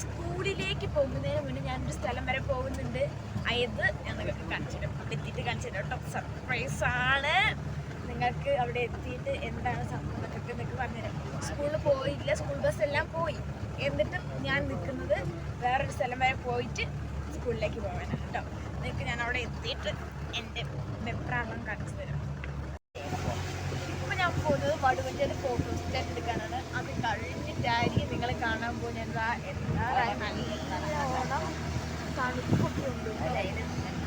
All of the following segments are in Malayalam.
സ്കൂളിലേക്ക് പോകുന്നതിന് മുന്നേ ഞാനൊരു സ്ഥലം വരെ പോകുന്നുണ്ട്. അയത് ഞാൻ നിങ്ങൾക്ക് കാണിച്ചിടും അവിടെ എത്തിയിട്ട് കാണിച്ചിടും കേട്ടോ. സർപ്രൈസ് ആണ്. നിങ്ങൾക്ക് അവിടെ എത്തിയിട്ട് എന്താണ് സംഭവം എന്നൊക്കെ നിങ്ങൾക്ക് പറഞ്ഞുതരാം. സ്കൂളിൽ പോയില്ല സ്കൂൾ ബസ് എല്ലാം പോയി. എന്നിട്ടും ഞാൻ നിൽക്കുന്നത് വേറൊരു സ്ഥലം വരെ പോയിട്ട് സ്കൂളിലേക്ക് പോകാനാണ് കേട്ടോ. നിങ്ങൾക്ക് ഞാൻ അവിടെ എത്തിയിട്ട് എന്റെ വെപ്രാളം കാണിച്ചു തരാം. പോകുന്നത് വടുവഞ്ചേരി ഫോട്ടോ സ്റ്റാൻഡ് എടുക്കാനാണ്. അത് കഴിഞ്ഞിട്ടായിരിക്കും നിങ്ങളെ കാണാൻ പോകുന്നത് എന്താ എന്തായാലും നല്ലോണം തണുപ്പൊക്കെ ഉണ്ട്.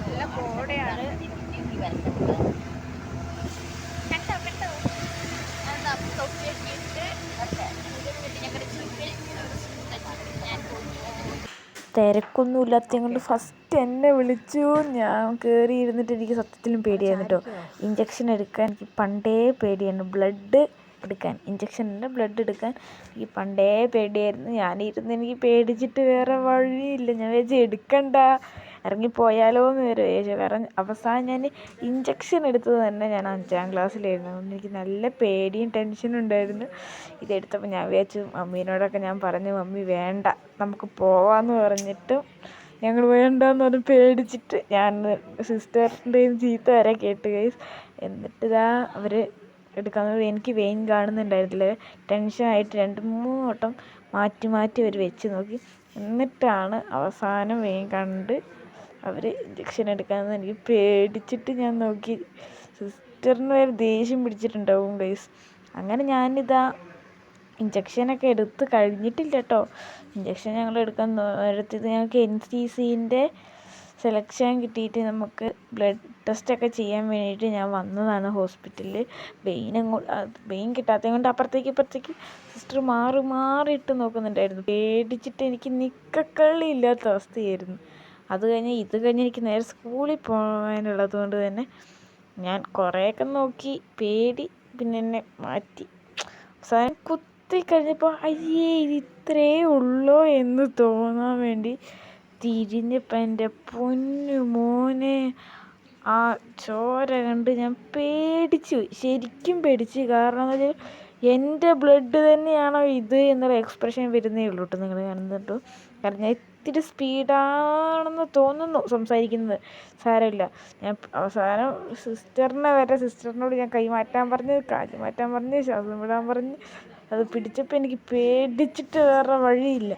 നല്ല കോടയാണ് കണ്ടോ കണ്ടോ എന്താ തൊപ്പിയൊക്കെ ഇട്ട് ഞങ്ങളുടെ ചുറ്റിൽ ഞാൻ പോകുന്നു തിരക്കൊന്നും ഇല്ലാത്തത് കൊണ്ട് ഫസ്റ്റ് എന്നെ വിളിച്ചു. ഞാൻ കയറി ഇരുന്നിട്ട് എനിക്ക് സത്യത്തിലും പേടിയായിരുന്നു കേട്ടോ ഇഞ്ചക്ഷൻ എടുക്കാൻ എനിക്ക് പണ്ടേ പേടിയാണ് ബ്ലഡ് എടുക്കാൻ ഇഞ്ചക്ഷന്റെ ബ്ലഡ് എടുക്കാൻ എനിക്ക് പണ്ടേ പേടിയായിരുന്നു. ഞാനിരുന്ന് എനിക്ക് പേടിച്ചിട്ട് വേറെ വഴിയില്ല. ഞാൻ വിചാരിച്ചു എടുക്കണ്ട. ഇറങ്ങിപ്പോയാലോ എന്ന് വരെ വിചാരിച്ചു കാരണം അവസാനം ഞാൻ ഇഞ്ചക്ഷൻ എടുത്തത് തന്നെ ഞാൻ അഞ്ചാം ക്ലാസ്സിലായിരുന്നു അതുകൊണ്ട് എനിക്ക് നല്ല പേടിയും ടെൻഷനും ഉണ്ടായിരുന്നു. ഇതെടുത്തപ്പോൾ ഞാൻ വിചാരിച്ചു മമ്മീനോടൊക്കെ ഞാൻ പറഞ്ഞു മമ്മി വേണ്ട നമുക്ക് പോവാമെന്ന് പറഞ്ഞിട്ടും ഞങ്ങൾ വേണ്ടാന്ന് പറഞ്ഞ് പേടിച്ചിട്ട് ഞാൻ സിസ്റ്ററിന്റെയും ചീത്ത വരെ കേട്ട് ഗൈസ് എന്നിട്ട് ഇതാ അവർ എടുക്കാൻ എനിക്ക് വെയിൻ കാണുന്നുണ്ടായിരുന്നില്ല. ടെൻഷനായിട്ട് രണ്ട് മൂന്ന് വട്ടം മാറ്റി മാറ്റി അവർ വെച്ച് നോക്കി. എന്നിട്ടാണ് അവസാനം വെയിൻ കണ്ട് അവർ ഇഞ്ചക്ഷൻ എടുക്കാമെന്ന് എനിക്ക് പേടിച്ചിട്ട് ഞാൻ നോക്കി. സിസ്റ്ററിന് വരെ ദേഷ്യം പിടിച്ചിട്ടുണ്ടാവും ഗൈസ് അങ്ങനെ ഞാനിതാ ഇഞ്ചക്ഷനൊക്കെ എടുത്ത് കഴിഞ്ഞിട്ടില്ല കേട്ടോ ഇഞ്ചക്ഷൻ ഞങ്ങൾ എടുക്കാൻ നേരത്തത് ഞങ്ങൾക്ക് എൻ സി സിന്റെ സെലക്ഷൻ കിട്ടിയിട്ട് നമുക്ക് ബ്ലഡ് ടെസ്റ്റൊക്കെ ചെയ്യാൻ വേണ്ടിയിട്ട് ഞാൻ വന്നതാണ് ഹോസ്പിറ്റലിൽ വെയിൻ അങ്ങോട്ട് വെയിൻ കിട്ടാത്തത് കൊണ്ട് അപ്പുറത്തേക്ക് ഇപ്പുറത്തേക്ക് സിസ്റ്റർ മാറി മാറിയിട്ട് നോക്കുന്നുണ്ടായിരുന്നു. പേടിച്ചിട്ട് എനിക്ക് നിക്കക്കള്ളി ഇല്ലാത്ത അവസ്ഥയായിരുന്നു. അത് കഴിഞ്ഞ് ഇത് കഴിഞ്ഞ് എനിക്ക് നേരെ സ്കൂളിൽ പോകാനുള്ളത് കൊണ്ട് തന്നെ ഞാൻ കുറേയൊക്കെ നോക്കി പേടി പിന്നെ എന്നെ മാറ്റി. അവസാനം കുത്തി കഴിഞ്ഞപ്പോൾ അയ്യേ ഇത് ഇത്രേ ഉള്ളോ എന്ന് തോന്നാൻ വേണ്ടി തിരിഞ്ഞപ്പോൾ എന്റെ പൊന്നു മോനെ ആ ചോര കണ്ട് ഞാൻ പേടിച്ചു. ശരിക്കും പേടിച്ചു. കാരണം വെച്ചാൽ എന്റെ ബ്ലഡ് തന്നെയാണോ ഇത് എന്നൊരു എക്സ്പ്രഷൻ വരുന്നേ ഉള്ളൂ കേട്ടോ നിങ്ങൾ കാണുന്നുണ്ടോ കാരണം ഞാൻ ഇത്തിരി സ്പീഡാണെന്ന് തോന്നുന്നു സംസാരിക്കുന്നത്. സാരമില്ല. ഞാൻ അവസാനം സിസ്റ്ററിനെ വരെ സിസ്റ്ററിനോട് ഞാൻ കൈമാറ്റാൻ പറഞ്ഞ് മാറ്റാൻ പറഞ്ഞ് ശ്വാസം വിടാൻ പറഞ്ഞ് അത് പിടിച്ചപ്പോൾ എനിക്ക് പേടിച്ചിട്ട് വേറെ വഴിയില്ല.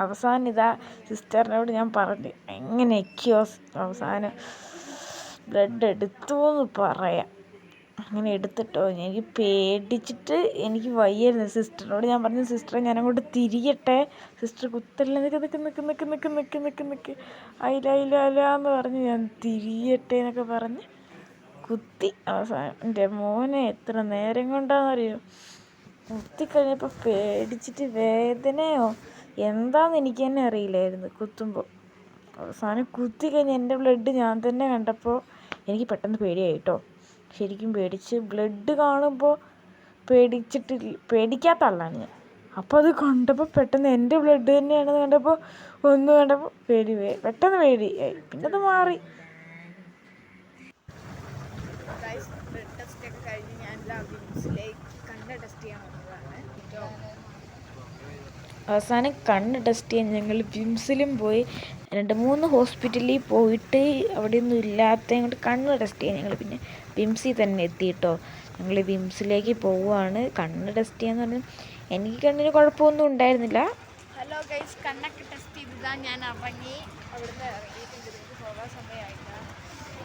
അവസാനം ഇതാ സിസ്റ്ററിനോട് ഞാൻ പറഞ്ഞു എങ്ങനെയൊക്കെയോ അവസാനം ബ്ലഡ് എടുത്തു എന്ന് പറയാം. അങ്ങനെ എടുത്തിട്ടോ. എനിക്ക് പേടിച്ചിട്ട് എനിക്ക് വയ്യായിരുന്നു. സിസ്റ്ററിനോട് ഞാൻ പറഞ്ഞു സിസ്റ്ററെ ഞാൻ അങ്ങോട്ട് തിരിയട്ടെ. സിസ്റ്റർ കുത്തല്ല നിൽക്ക് നിൽക്ക് നിൽക്ക് നിൽക്ക് നിൽക്ക് നിൽക്ക് നിൽക്ക് നിൽക്ക് അയില അയില എന്ന് പറഞ്ഞ് ഞാൻ തിരിയട്ടെ എന്നൊക്കെ പറഞ്ഞ് കുത്തി. അവസാനം എന്റെ മോനെ എത്ര നേരം കൊണ്ടാണെന്നറിയോ കുത്തിക്കഴിഞ്ഞപ്പോൾ പേടിച്ചിട്ട് വേദനയോ? എന്താണെന്ന് എനിക്ക് തന്നെ അറിയില്ലായിരുന്നു കുത്തുമ്പോൾ അവസാനം കുത്തി കഴിഞ്ഞ് എന്റെ ബ്ലഡ് ഞാൻ തന്നെ കണ്ടപ്പോൾ എനിക്ക് പെട്ടെന്ന് പേടിയായി കേട്ടോ. ശരിക്കും പേടിച്ച് ബ്ലഡ് കാണുമ്പോൾ പേടിച്ചിട്ട് പേടിക്കാത്ത ആളാണ് ഞാൻ. അപ്പോൾ അത് കണ്ടപ്പോൾ പെട്ടെന്ന് എന്റെ ബ്ലഡ് തന്നെയാണെന്ന് കണ്ടപ്പോൾ ഒന്ന് കണ്ടപ്പോൾ പേടി പെട്ടെന്ന് പേടി. പിന്നെ അത് മാറി. അവസാനം കണ്ണ് ടെസ്റ്റ് ചെയ്യാൻ ഞങ്ങൾ വിംസിലും പോയി. രണ്ട് മൂന്ന് ഹോസ്പിറ്റലിൽ പോയിട്ട് അവിടെയൊന്നും ഇല്ലാത്തത് കൊണ്ട് കണ്ണ് ടെസ്റ്റ് ചെയ്യാൻ ഞങ്ങൾ പിന്നെ വിംസിൽ തന്നെ എത്തി കേട്ടോ. ഞങ്ങൾ വിംസിലേക്ക് പോവുകയാണ്. കണ്ണ് ടെസ്റ്റ് ചെയ്യാന്ന് പറഞ്ഞാൽ എനിക്ക് കണ്ണിന് കുഴപ്പമൊന്നും ഉണ്ടായിരുന്നില്ല. ഹലോ ഗൈസ് കണ്ണൊക്കെ ടെസ്റ്റ് ചെയ്തതാ. ഞാൻ ഇറങ്ങി. അവിടുന്ന് ഇറങ്ങിയിട്ടുണ്ട് പോകാൻ സമയമായില്ല.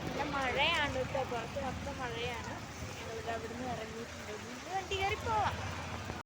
പിന്നെ മഴയാണ് കേട്ടോ. പുറത്ത് മൊത്തം മഴയാണ്. ഞങ്ങളിത് അവിടുന്ന് ഇറങ്ങിയിട്ടുണ്ട്. വണ്ടി കയറി പോവാം.